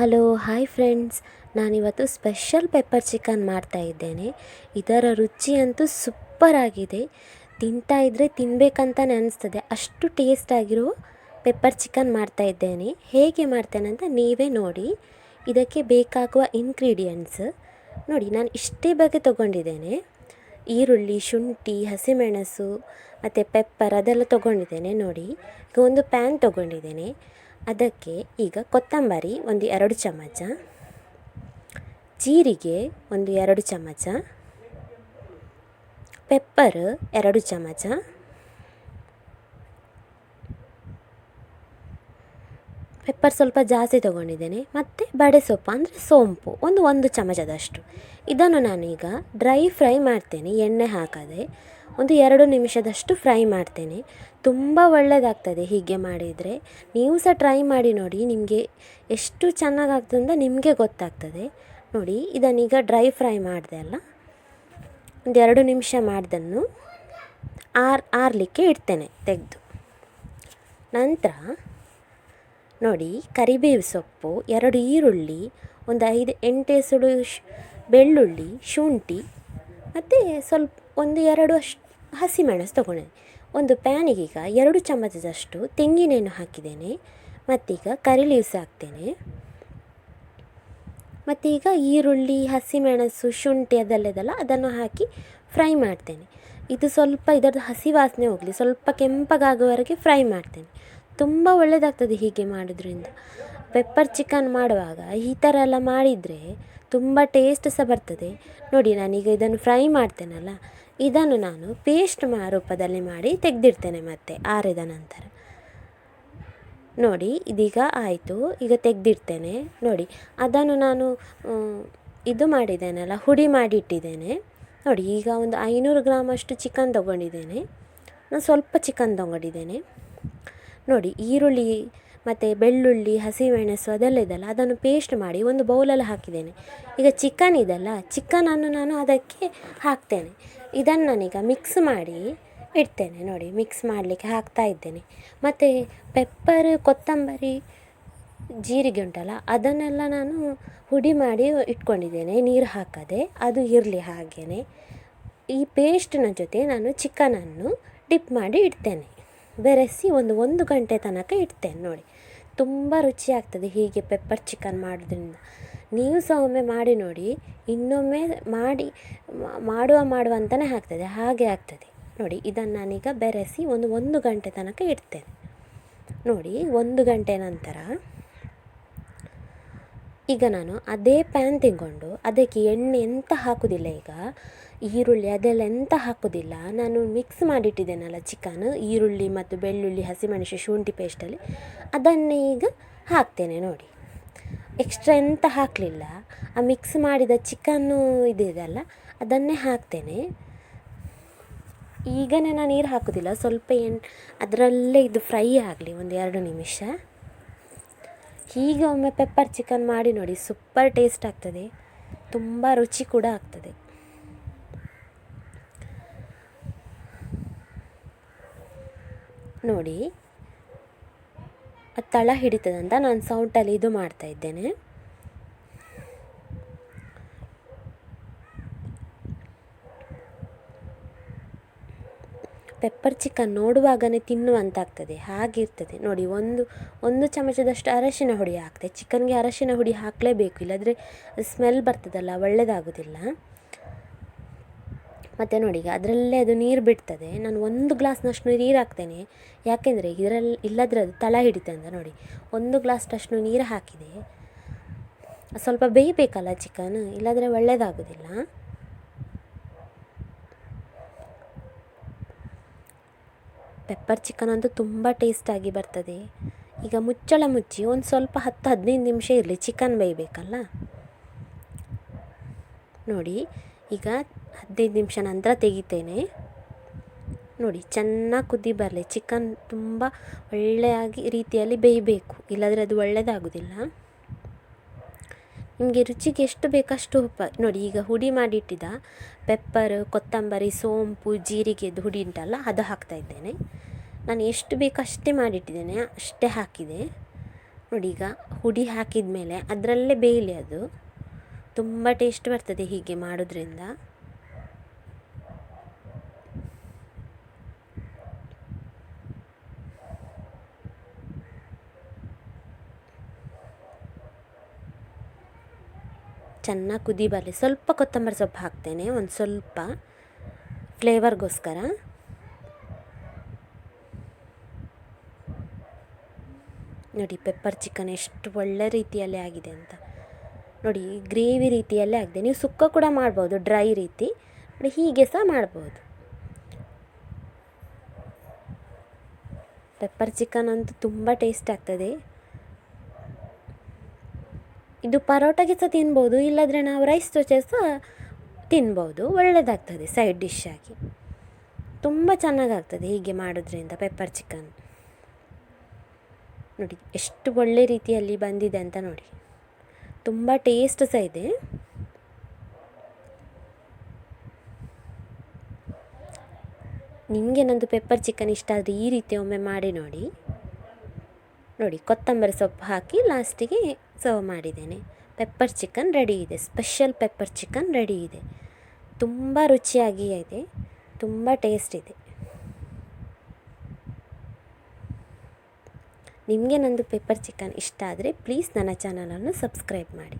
Hello, hi friends. ನಾನಿವತ್ತು special pepper chicken ಮಾಡ್ತಾ ಇದ್ದೇನೆ. ಇದರ ರುಚಿ ಅಂತೂ ಸೂಪರ್ ಆಗಿದೆ. ತಿಂತಾ ಇದ್ದರೆ ತಿನ್ನಬೇಕಂತಲೇ ಅನಿಸ್ತದೆ ಅಷ್ಟು ಟೇಸ್ಟ್ ಆಗಿರೋ ಪೆಪ್ಪರ್ ಚಿಕನ್ ಮಾಡ್ತಾ ಇದ್ದೇನೆ. ಹೇಗೆ ಮಾಡ್ತೇನೆ ಅಂತ ನೀವೇ ನೋಡಿ. ಇದಕ್ಕೆ ಬೇಕಾಗುವ ಇಂಗ್ರೀಡಿಯೆಂಟ್ಸ್ ನೋಡಿ, ನಾನು ಇಷ್ಟೇ ಬಗ್ಗೆ ತೊಗೊಂಡಿದ್ದೇನೆ. ಈರುಳ್ಳಿ, ಶುಂಠಿ, ಹಸಿಮೆಣಸು, ಮತ್ತು ಪೆಪ್ಪರ್ ಅದೆಲ್ಲ ತೊಗೊಂಡಿದ್ದೇನೆ ನೋಡಿ. ಈಗ ಒಂದು ಪ್ಯಾನ್ ತೊಗೊಂಡಿದ್ದೇನೆ. ಅದಕ್ಕೆ ಈಗ ಕೊತ್ತಂಬರಿ ಒಂದು ಎರಡು ಚಮಚ ಜೀರಿಗೆ ಒಂದು ಎರಡು ಚಮಚ ಪೆಪ್ಪರ್ ಎರಡು ಚಮಚ ಪೆಪ್ಪರ್ ಸ್ವಲ್ಪ ಜಾಸ್ತಿ ತೊಗೊಂಡಿದ್ದೇನೆ. ಮತ್ತು ಬಡೆಸೊಪ್ಪು ಅಂದರೆ ಸೋಂಪು, ಒಂದು ಒಂದು ಚಮಚದಷ್ಟು. ಇದನ್ನು ನಾನೀಗ ಡ್ರೈ ಫ್ರೈ ಮಾಡ್ತೇನೆ, ಎಣ್ಣೆ ಹಾಕದೆ. ಒಂದು ಎರಡು ನಿಮಿಷದಷ್ಟು ಫ್ರೈ ಮಾಡ್ತೇನೆ. ತುಂಬ ಒಳ್ಳೆಯದಾಗ್ತದೆ ಹೀಗೆ ಮಾಡಿದರೆ. ನೀವು ಸಹ ಟ್ರೈ ಮಾಡಿ ನೋಡಿ, ನಿಮಗೆ ಎಷ್ಟು ಚೆನ್ನಾಗಾಗ್ತದೆ ಅಂತ ನಿಮಗೆ ಗೊತ್ತಾಗ್ತದೆ. ನೋಡಿ ಇದನ್ನೀಗ ಡ್ರೈ ಫ್ರೈ ಮಾಡಿದೆ ಅಲ್ಲ? ಒಂದು ಎರಡು ನಿಮಿಷ ಮಾಡಿದನ್ನು ಆರ್, ಆರಲಿಕ್ಕೆ ಇಡ್ತೇನೆ ತೆಗೆದು. ನಂತರ ನೋಡಿ, ಕರಿಬೇವು ಸೊಪ್ಪು, ಎರಡು ಈರುಳ್ಳಿ, ಒಂದು ಐದು ಎಂಟೆಸಳು ಬೆಳ್ಳುಳ್ಳಿ, ಶುಂಠಿ, ಮತ್ತು ಸ್ವಲ್ಪ ಒಂದು ಎರಡು ಅಷ್ಟು ಹಸಿಮೆಣಸು ತೊಗೊಂಡಿದ್ದೀನಿ ಒಂದು ಪ್ಯಾನಿಗೀಗ ಎರಡು ಚಮಚದಷ್ಟು ತೆಂಗಿನೆಣ್ಣೆ ಹಾಕಿದ್ದೇನೆ, ಮತ್ತೀಗ ಕರಿ ಲೀವ್ಸ್ ಹಾಕ್ತೇನೆ. ಮತ್ತೀಗ ಈರುಳ್ಳಿ, ಹಸಿಮೆಣಸು, ಶುಂಠಿ ಅದೆಲ್ಲದಲ್ಲ ಅದನ್ನು ಹಾಕಿ ಫ್ರೈ ಮಾಡ್ತೇನೆ. ಇದು ಸ್ವಲ್ಪ ಇದರದ್ದು ಹಸಿ ವಾಸನೆ ಹೋಗಲಿ, ಸ್ವಲ್ಪ ಕೆಂಪಗಾಗುವವರೆಗೆ ಫ್ರೈ ಮಾಡ್ತೇನೆ. ತುಂಬ ಒಳ್ಳೆಯದಾಗ್ತದೆ ಹೀಗೆ ಮಾಡೋದ್ರಿಂದ. ಪೆಪ್ಪರ್ ಚಿಕನ್ ಮಾಡುವಾಗ ಈ ಥರ ಎಲ್ಲ ಮಾಡಿದರೆ ತುಂಬ ಟೇಸ್ಟ್ ಸಹ ಬರ್ತದೆ. ನೋಡಿ, ನಾನೀಗ ಇದನ್ನು ಫ್ರೈ ಮಾಡ್ತೇನಲ್ಲ, ಇದನ್ನು ನಾನು ಪೇಸ್ಟ್ ಮಾ ರೂಪದಲ್ಲಿ ಮಾಡಿ ತೆಗೆದಿಡ್ತೇನೆ ಮತ್ತೆ ಆರಿದ ನಂತರ. ನೋಡಿ, ಇದೀಗ ಆಯಿತು, ಈಗ ತೆಗೆದಿಡ್ತೇನೆ. ನೋಡಿ, ಅದನ್ನು ನಾನು ಇದು ಮಾಡಿದ್ದೇನಲ್ಲ, ಹುಡಿ ಮಾಡಿಟ್ಟಿದ್ದೇನೆ ನೋಡಿ, ಈಗ ಒಂದು ಐನೂರು ಗ್ರಾಮಷ್ಟು ಚಿಕನ್ ತೊಗೊಂಡಿದ್ದೇನೆ. ನಾನು ಸ್ವಲ್ಪ ಚಿಕನ್ ತೊಗೊಂಡಿದ್ದೇನೆ. ನೋಡಿ ಈರುಳ್ಳಿ ಮತ್ತು ಬೆಳ್ಳುಳ್ಳಿ, ಹಸಿಮೆಣಸು ಅದೆಲ್ಲ ಇದೆಯಲ್ಲ, ಅದನ್ನು ಪೇಸ್ಟ್ ಮಾಡಿ ಒಂದು ಬೌಲಲ್ಲಿ ಹಾಕಿದ್ದೇನೆ. ಈಗ ಚಿಕನ್ ಇದೆಯಲ್ಲ ಚಿಕನನ್ನು ನಾನು ಅದಕ್ಕೆ ಹಾಕ್ತೇನೆ. ಇದನ್ನು ನಾನೀಗ ಮಿಕ್ಸ್ ಮಾಡಿ ಇಡ್ತೇನೆ. ನೋಡಿ ಮಿಕ್ಸ್ ಮಾಡಲಿಕ್ಕೆ ಹಾಕ್ತಾ ಇದ್ದೇನೆ. ಮತ್ತು ಪೆಪ್ಪರ್ ಕೊತ್ತಂಬರಿ, ಜೀರಿಗೆ ಉಂಟಲ್ಲ, ಅದನ್ನೆಲ್ಲ ನಾನು ಹುಡಿ ಮಾಡಿ ಇಟ್ಕೊಂಡಿದ್ದೇನೆ. ನೀರು ಹಾಕದೆ, ಅದು ಇರಲಿ ಹಾಗೆಯೇ ಈ ಪೇಸ್ಟ್ನ ಜೊತೆ ನಾನು ಚಿಕನನ್ನು ಡಿಪ್ ಮಾಡಿ ಇಡ್ತೇನೆ. ಬೆರೆಸಿ ಒಂದು ಒಂದು ಗಂಟೆ ತನಕ ಇಡ್ತೇನೆ ನೋಡಿ. ತುಂಬ ರುಚಿಯಾಗ್ತದೆ ಹೀಗೆ ಪೆಪ್ಪರ್ ಚಿಕನ್ ಮಾಡೋದ್ರಿಂದ. ನೀವು ಸಹ ಒಮ್ಮೆ ಮಾಡಿ ನೋಡಿ. ಇನ್ನೊಮ್ಮೆ ಮಾಡಿ, ಮಾಡುವ ಮಾಡುವ ಅಂತಲೇ ಆಗ್ತದೆ. ಹಾಗೆ ಆಗ್ತದೆ. ನೋಡಿ, ಇದನ್ನು ನಾನೀಗ ಬೆರೆಸಿ ಒಂದು ಒಂದು ಗಂಟೆ ತನಕ ಇಡ್ತೇನೆ. ನೋಡಿ, ಒಂದು ಗಂಟೆ ನಂತರ ಈಗ ನಾನು ಅದೇ ಪ್ಯಾನ್ ತೆಗೊಂಡು ಅದಕ್ಕೆ ಎಣ್ಣೆ ಎಂತ ಹಾಕೋದಿಲ್ಲ ಈಗ. ಈರುಳ್ಳಿ ಅದೆಲ್ಲ ಎಂತ ಹಾಕೋದಿಲ್ಲ. ನಾನು ಮಿಕ್ಸ್ ಮಾಡಿಟ್ಟಿದ್ದೇನಲ್ಲ ಚಿಕನ್ ಈರುಳ್ಳಿ ಮತ್ತು ಬೆಳ್ಳುಳ್ಳಿ, ಹಸಿಮೆಣಸು, ಶುಂಠಿ ಪೇಸ್ಟಲ್ಲಿ ಅದನ್ನೇ ಈಗ ಹಾಕ್ತೇನೆ ನೋಡಿ. ಎಕ್ಸ್ಟ್ರಾ ಎಂತ ಹಾಕಲಿಲ್ಲ. ಆ ಮಿಕ್ಸ್ ಮಾಡಿದ ಚಿಕನ್ನು ಇದಿದೆಯಲ್ಲ ಅದನ್ನೇ ಹಾಕ್ತೇನೆ. ಈಗನೇ ನಾನು ನೀರು ಹಾಕೋದಿಲ್ಲ, ಸ್ವಲ್ಪ ಏನು ಅದರಲ್ಲೇ ಇದು ಫ್ರೈ ಆಗಲಿ ಒಂದು ಎರಡು ನಿಮಿಷ. ಹೀಗೆ ಒಮ್ಮೆ ಪೆಪ್ಪರ್ ಚಿಕನ್ ಮಾಡಿ ನೋಡಿ ಸೂಪರ್ ಟೇಸ್ಟ್ ಆಗ್ತದೆ. ತುಂಬ ರುಚಿ ಕೂಡ ಆಗ್ತದೆ. ನೋಡಿ. ತಳ ಹಿಡಿತದಂತ ನಾನು ಸೌಂಟಲ್ಲಿ ಇದು ಮಾಡ್ತಾ ಇದ್ದೇನೆ. ಪೆಪ್ಪರ್ ಚಿಕನ್ ನೋಡುವಾಗಲೇ ತಿನ್ನುವಂತಾಗ್ತದೆ, ಹಾಗಿರ್ತದೆ. ನೋಡಿ, ಒಂದು ಒಂದು ಚಮಚದಷ್ಟು ಅರಶಿನ ಹುಡಿ ಹಾಕ್ತೆ. ಚಿಕನ್ಗೆ ಅರಶಿನ ಹುಡಿ ಹಾಕಲೇಬೇಕು, ಇಲ್ಲಾಂದರೆ ಸ್ಮೆಲ್ ಬರ್ತದಲ್ಲ ಒಳ್ಳೆಯದಾಗೋದಿಲ್ಲ ಮತ್ತು ನೋಡಿ, ಈಗ ಅದರಲ್ಲೇ ಅದು ನೀರು ಬಿಡ್ತದೆ. ನಾನು ಒಂದು ಗ್ಲಾಸ್ನಷ್ಟು ನೀರು ಹಾಕ್ತೇನೆ. ಯಾಕೆಂದರೆ ಇದರಲ್ಲಿ ಇಲ್ಲದ್ರೆ ಅದು ತಳ ಹಿಡಿತೆ ಅಂತ ನೋಡಿ. ಒಂದು ಗ್ಲಾಸ್ನಷ್ಟು ನೀರು ಹಾಕಿದೆ. ಸ್ವಲ್ಪ ಬೇಯಬೇಕಲ್ಲ ಚಿಕನ್? ಇಲ್ಲಾದರೆ ಒಳ್ಳೆಯದಾಗೋದಿಲ್ಲ ಪೆಪ್ಪರ್ ಚಿಕನ್ ಅಂತೂ ತುಂಬ ಟೇಸ್ಟಾಗಿ ಬರ್ತದೆ. ಈಗ ಮುಚ್ಚಳ ಮುಚ್ಚಿ ಒಂದು ಸ್ವಲ್ಪ ಹತ್ತು ಹದಿನೈದು ನಿಮಿಷ ಇರಲಿ, ಚಿಕನ್ ಬೇಯಬೇಕಲ್ಲ. ನೋಡಿ, ಈಗ ಹದಿನೈದು ನಿಮಿಷ ನಂತರ ತೆಗಿತೇನೆ. ನೋಡಿ, ಚೆನ್ನಾಗಿ ಕುದಿ ಬರಲಿ. ಚಿಕನ್ ತುಂಬ ಒಳ್ಳೆಯಾಗಿ ರೀತಿಯಲ್ಲಿ ಬೇಯಬೇಕು. ಇಲ್ಲಾದರೆ ಅದು ಒಳ್ಳೆಯದಾಗೋದಿಲ್ಲ ನಿಮಗೆ ರುಚಿಗೆ ಎಷ್ಟು ಬೇಕಷ್ಟು ಉಪ್ಪು ನೋಡಿ, ಈಗ ಹುಡಿ ಮಾಡಿಟ್ಟಿದ್ದ ಪೆಪ್ಪರ್, ಕೊತ್ತಂಬರಿ, ಸೋಂಪು ಜೀರಿಗೆದು ಹುಡಿ ಉಂಟಲ್ಲ, ಅದು ಹಾಕ್ತಾಯಿದ್ದೇನೆ ನಾನು ಎಷ್ಟು ಬೇಕು ಅಷ್ಟೇ ಮಾಡಿಟ್ಟಿದ್ದೇನೆ, ಅಷ್ಟೇ ಹಾಕಿದೆ. ನೋಡಿ, ಈಗ ಹುಡಿ ಹಾಕಿದ ಮೇಲೆ ಅದರಲ್ಲೇ ಬೇಯಲಿ ಅದು. ತುಂಬ ಟೇಸ್ಟ್ ಬರ್ತದೆ ಹೀಗೆ ಮಾಡೋದ್ರಿಂದ. ಚೆನ್ನಾಗಿ ಕುದಿ ಬರಲಿ. ಸ್ವಲ್ಪ ಕೊತ್ತಂಬರಿ ಸೊಪ್ಪು ಹಾಕ್ತೇನೆ, ಒಂದು ಸ್ವಲ್ಪ ಫ್ಲೇವರ್ಗೋಸ್ಕರ. ನೋಡಿ, ಪೆಪ್ಪರ್ ಚಿಕನ್ ಎಷ್ಟು ಒಳ್ಳೆ ರೀತಿಯಲ್ಲಿ ಆಗಿದೆ ಅಂತ. ನೋಡಿ, ಗ್ರೇವಿ ರೀತಿಯಲ್ಲೇ ಆಗಿದೆ. ನೀವು ಸುಕ್ಕ ಕೂಡ ಮಾಡ್ಬೋದು, ಡ್ರೈ ರೀತಿ ನೋಡಿ ಹೀಗೆ ಸಹ ಮಾಡ್ಬೋದು. ಪೆಪ್ಪರ್ ಚಿಕನ್ ಅಂತೂ ತುಂಬ ಟೇಸ್ಟ್ ಆಗ್ತದೆ. ಇದು ಪರೋಟಗೆ ಸಹ ತಿನ್ಬೋದು, ಇಲ್ಲಾದರೆ ನಾವು ರೈಸ್ ಜೊತೆ ಸಹ ತಿನ್ಬೋದು. ಒಳ್ಳೆಯದಾಗ್ತದೆ ಸೈಡ್ ಡಿಶ್ ಆಗಿ. ತುಂಬ ಚೆನ್ನಾಗಾಗ್ತದೆ ಹೀಗೆ ಮಾಡೋದ್ರಿಂದ ಪೆಪ್ಪರ್ ಚಿಕನ್ ನೋಡಿ, ಎಷ್ಟು ಒಳ್ಳೆ ರೀತಿಯಲ್ಲಿ ಬಂದಿದೆ ಅಂತ ನೋಡಿ. ತುಂಬ ಟೇಸ್ಟ್ ಸಹ ಇದೆ. ನಿಮಗೆ ನಂದು ಪೆಪ್ಪರ್ ಚಿಕನ್ ಇಷ್ಟ ಆದರೆ ಈ ರೀತಿ ಒಮ್ಮೆ ಮಾಡಿ ನೋಡಿ. ನೋಡಿ, ಕೊತ್ತಂಬರಿ ಸೊಪ್ಪು ಹಾಕಿ ಲಾಸ್ಟಿಗೆ ಸರ್ವ್ ಮಾಡಿದ್ದೇನೆ. ಪೆಪ್ಪರ್ ಚಿಕನ್ ರೆಡಿ ಇದೆ. ಸ್ಪೆಷಲ್ ಪೆಪ್ಪರ್ ಚಿಕನ್ ರೆಡಿ ಇದೆ. ತುಂಬ ರುಚಿಯಾಗಿ ಇದೆ. ತುಂಬ ಟೇಸ್ಟ್ ಇದೆ. ನಿಮಗೆ ನಂದು ಪೆಪ್ಪರ್ ಚಿಕನ್ ಇಷ್ಟ ಆದರೆ ಪ್ಲೀಸ್ ನನ್ನ ಚಾನಲನ್ನು ಸಬ್ಸ್ಕ್ರೈಬ್ ಮಾಡಿ.